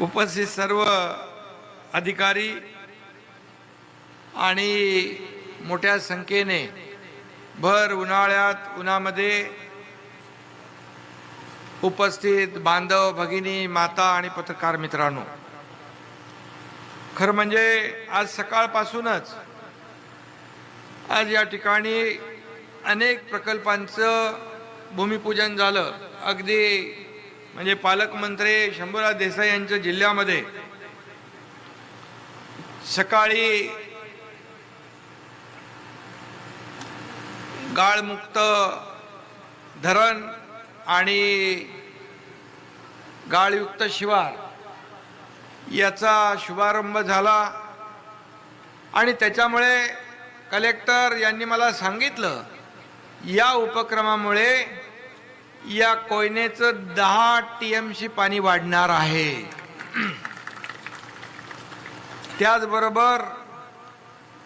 उपस्थित सर्व अधिकारी आणि मोठ्या संख्येने भर उन्हाळ्यात उन्हामध्ये उपस्थित बांधव भगिनी माता आणि पत्रकार मित्रांनो. खरं म्हणजे आज सकाळपासूनच आज या ठिकाणी अनेक प्रकल्पांचं भूमिपूजन झालं. अगदी म्हणजे पालकमंत्री शंभूराज देसाई यांच्या जिल्ह्यामध्ये सकाळी गाळमुक्त धरण आणि गाळयुक्त शिवार याचा शुभारंभ झाला. आणि त्याच्यामुळे कलेक्टर यांनी मला सांगितलं या उपक्रमामुळे या कोयनेचं दहा टी एम सी पाणी वाढणार आहे. त्याचबरोबर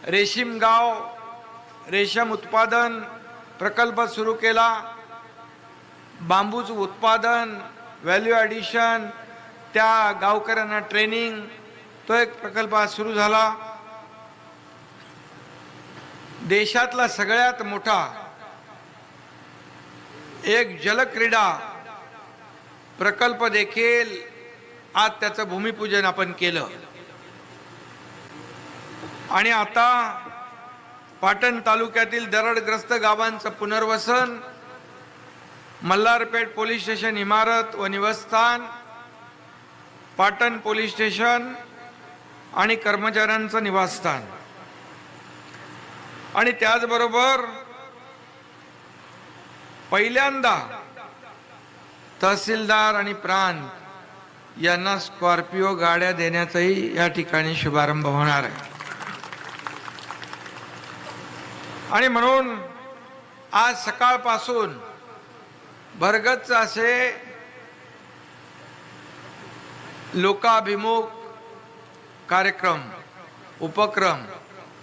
रेशीम गाव रेशम उत्पादन प्रकल्प सुरू केला. बांबूचं उत्पादन व्हॅल्यू ॲडिशन त्या गावकऱ्यांना ट्रेनिंग तो एक प्रकल्प आज सुरू झाला. देशातला सगळ्यात मोठा एक जलक्रीडा प्रकल्प देखील आज त्याचं भूमिपूजन आपण केलं. आणि आता पाटण तालुक्यातील दरडग्रस्त गावांचं पुनर्वसन मल्हारपेठ पोलीस स्टेशन इमारत व निवासस्थान पाटण पोलीस स्टेशन आणि कर्मचाऱ्यांचं निवासस्थान. आणि त्याचबरोबर पहिल्यांदा तहसीलदार आणि प्रांत यांना स्कॉर्पिओ गाड्या देण्याचाही या ठिकाणी शुभारंभ होणार आहे. आणि म्हणून आज सकाळपासून भरगच असे लोकाभिमुख कार्यक्रम उपक्रम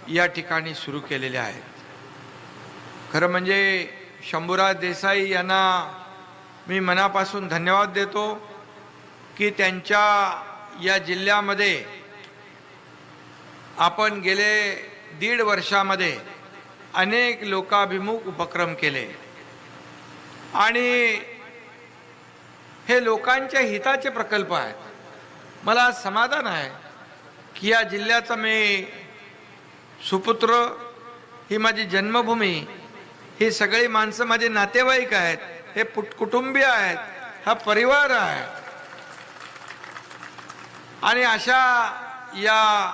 या ठिकाणी सुरू केलेले आहेत. खरं म्हणजे शंभूराज देसाई यांना मी मनापासून धन्यवाद देतो की त्यांच्या या जिल्ह्यामध्ये आपण गेले दीड वर्षामध्ये अनेक लोकाभिमुख उपक्रम केले. आणि हे लोकांच्या हिताचे प्रकल्प आहेत. मला समाधान आहे की या जिल्ह्याचा मी सुपुत्र ही माझी जन्मभूमी ही सगळी माणसं माझे नातेवाईक आहेत हे पुट कुटुंबीय आहेत हा परिवार आहे. आणि अशा या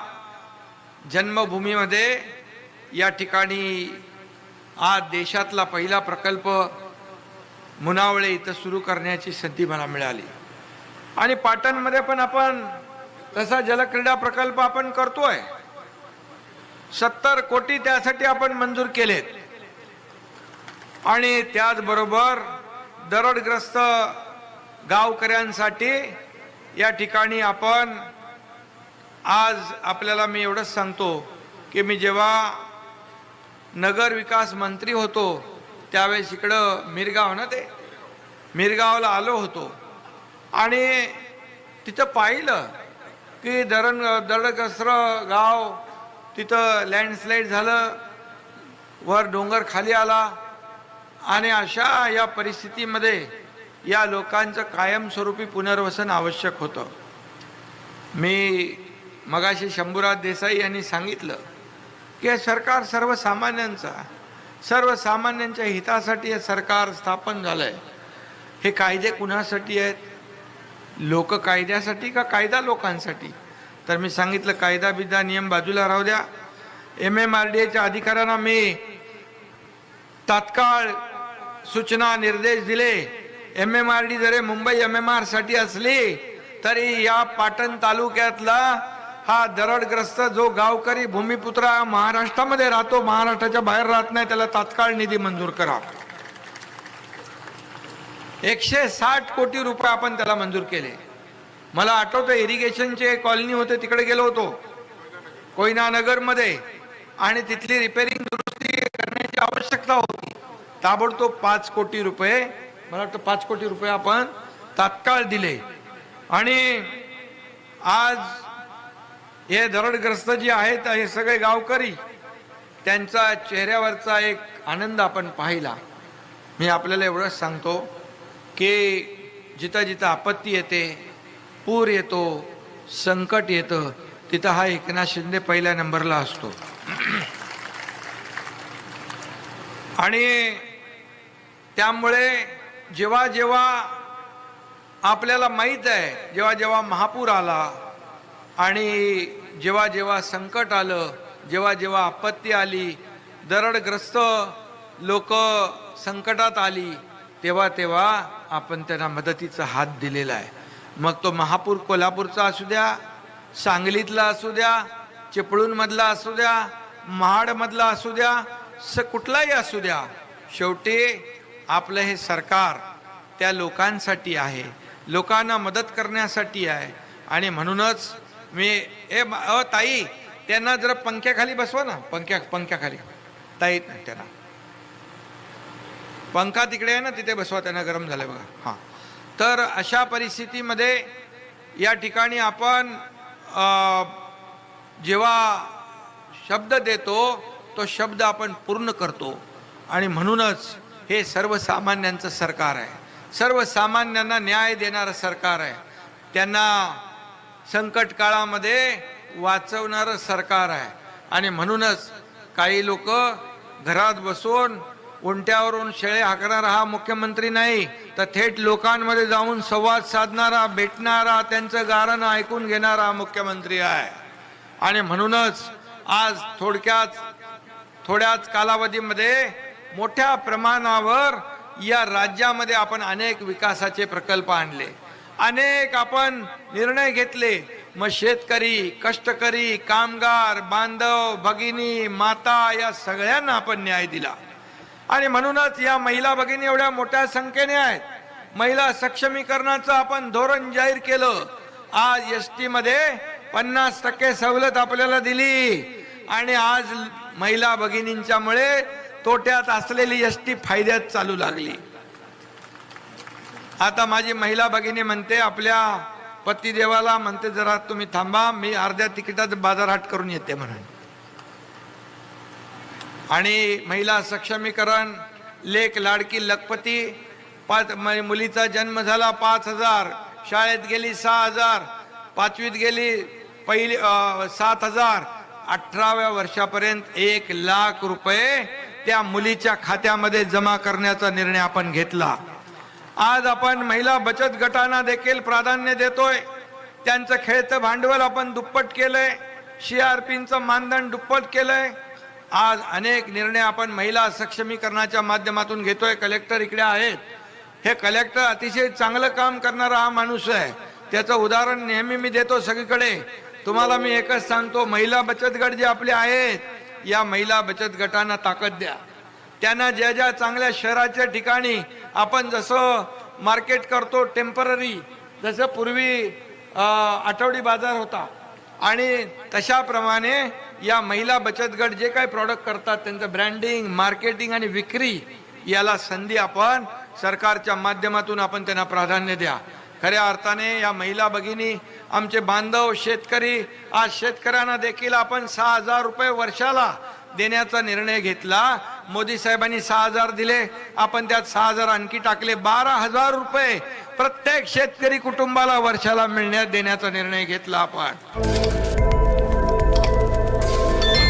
जन्मभूमीमध्ये या ठिकाणी आज देशातला पहिला प्रकल्प मुनावळे इथं सुरू करण्याची संधी मला मिळाली. आणि पाटणमध्ये पण आपण तसा जलक्रीडा प्रकल्प आपण करतोय. सत्तर कोटी त्यासाठी आपण मंजूर केलेत. आणि त्याचबरोबर दरडग्रस्त गावकऱ्यांसाठी या ठिकाणी आपण आज आपल्याला मी एवढंच सांगतो की मी जेव्हा नगर विकास मंत्री होतो त्यावेळेस इकडं मिरगाव ना ते मिरगावला आलो होतो. आणि तिथं पाहिलं की धरण दरडग्रस्त गाव तिथं लँडस्लाईड झालं वर डोंगर खाली आला आणि अशा या परिस्थितीमध्ये या लोकांचं कायमस्वरूपी पुनर्वसन आवश्यक होतं. मी मगाशी शंभूराज देसाई यांनी सांगितलं की हे सरकार सर्वसामान्यांचा सर्वसामान्यांच्या हितासाठी हे सरकार स्थापन झालं आहे हे कायदे कुणासाठी आहेत? लोक कायद्यासाठी का कायदा लोकांसाठी? तर मी सांगितलं कायदा बिदा नियम बाजूला राहू द्या. एम एम आर डी एच्या अधिकाऱ्यांना मी तात्काळ सूचना निर्देश दिले. एम एम आर डी जरी मुंबई एम एम आरसाठी असली तरी या पाटण तालुक्यातला हा दरडग्रस्त जो गावकरी भूमिपुत्र महाराष्ट्रामध्ये राहतो महाराष्ट्राच्या बाहेर राहत नाही त्याला तात्काळ निधी मंजूर करा. एकशे साठ कोटी रुपये आपण त्याला मंजूर केले. मला आठवतं इरिगेशनचे कॉलनी होते तिकडे गेलो होतो. कोयना नगरमध्ये आणि तिथली रिपेरिंग दुरुस्ती करण्याची आवश्यकता होती. ताबडतोब पाच कोटी रुपये मला वाटतं पाच कोटी रुपये आपण तात्काळ दिले. आणि आज हे धरणग्रस्त जे आहेत हे सगळे गावकरी त्यांचा चेहऱ्यावरचा एक आनंद आपण पाहिला. मी आपल्याला एवढंच सांगतो की जिथं जिथं आपत्ती येते पूर येतो संकट येतं तिथं हा एकनाथ शिंदे पहिल्या नंबरला असतो. आणि त्यामुळे जेव्हा जेव्हा आपल्याला माहीत आहे जेव्हा जेव्हा महापूर आला आणि जेव्हा जेव्हा संकट आलं जेव्हा जेव्हा आपत्ती आली दरडग्रस्त लोक संकटात आली तेव्हा तेव्हा आपण त्यांना मदतीचा हात दिलेला आहे. मग तो महापूर कोल्हापूरचा असू द्या सांगलीतला असू द्या चिपळूणमधला असू द्या महाडमधला असू द्या स कुठलाही असू द्या शेवटी आपलं हे सरकार त्या लोकांसाठी आहे लोकांना मदत करण्यासाठी आहे. आणि म्हणूनच मी ए अ ताई त्यांना जरा पंख्याखाली बसवा ना. पंख्या पंख्याखाली. ताई नाही त्यांना. पंखा तिकडे आहे ना तिथे बसवा त्यांना गरम झालं बघा. हां. तर अशा परिस्थितीमध्ये या ठिकाणी आपण जेव्हा शब्द देतो तो शब्द आपण पूर्ण करतो. आणि म्हणूनच हे सर्वसामान्यांचं सरकार आहे. सर्वसामान्यांना न्याय देणारं सरकार आहे. त्यांना संकट काळामध्ये वाचवणारं सरकार आहे. आणि म्हणूनच काही लोक घरात बसून उंट्यावरून शेळे हाकणारा हा मुख्यमंत्री नाही तर थेट लोकांमध्ये जाऊन संवाद साधणारा भेटणारा त्यांचं गारण ऐकून घेणारा मुख्यमंत्री आहे. आणि म्हणूनच आज थोडक्यात थोड्याच कालावधीमध्ये मोठ्या प्रमाणावर या राज्यामध्ये आपण अनेक विकासाचे प्रकल्प आणले. अनेक आपण निर्णय घेतले. मग शेतकरी कष्टकरी कामगार बांधव भगिनी माता या सगळ्यांना आपण न्याय दिला. आणि म्हणूनच या महिला भगिनी एवढ्या मोठ्या संख्येने आहेत. महिला सक्षमीकरणाचं आपण धोरण जाहीर केलं. आज एस टी मध्ये पन्नास टक्के सवलत आपल्याला दिली. आणि आज महिला भगिनींच्यामुळे तोट्यात असलेली एस टी फायद्यात चालू लागली. आता माझी महिला भगिनी म्हणते आपल्या पतिदेवाला म्हणते जरा तुम्ही थांबा मी अर्ध्या तिकिटात बाजारहाट करून येते म्हणून. आणि महिला सक्षमीकरण लेख लाडकी लखपती पाच मुलीचा जन्म झाला पाच हजार शाळेत गेली सहा हजार पाचवीत गेली पहिली सात हजार अठराव्या वर्षापर्यंत एक लाख रुपये त्या मुलीच्या खात्यामध्ये जमा करण्याचा निर्णय आपण घेतला. आज आपण महिला बचत गटांना देखील प्राधान्य देतोय. त्यांचं खेळतं भांडवल आपण दुप्पट केलंय. सीआरपीचं मानधन दुप्पट केलंय. आज अनेक निर्णय आपण महिला सक्षमीकरणाच्या माध्यमातून घेतोय. कलेक्टर इकडे आहेत. हे कलेक्टर अतिशय चांगलं काम करणारा हा माणूस आहे. त्याचं उदाहरण नेहमी मी देतो सगळीकडे. तुम्हाला मी एकच सांगतो महिला बचत गट जे आपले आहेत या महिला बचत गटांना ताकद द्या. त्यांना ज्या ज्या चांगल्या शहराच्या ठिकाणी आपण जसं मार्केट करतो टेंपररी जसं पूर्वी आठवडी बाजार होता. आणि तशाप्रमाणे या महिला बचत गट जे काही प्रॉडक्ट करतात त्यांचं ब्रँडिंग मार्केटिंग आणि विक्री याला संधी आपण सरकारच्या माध्यमातून आपण त्यांना प्राधान्य द्या. खऱ्या अर्थाने या महिला भगिनी आमचे बांधव शेतकरी आज शेतकऱ्यांना देखील आपण सहा हजार रुपये वर्षाला देण्याचा निर्णय घेतला. मोदी साहेबांनी सहा हजार दिले. आपण त्यात सहा हजार आणखी टाकले. बारा हजार रुपये प्रत्येक शेतकरी कुटुंबाला वर्षाला मिळण्यात देण्याचा निर्णय घेतला आपण.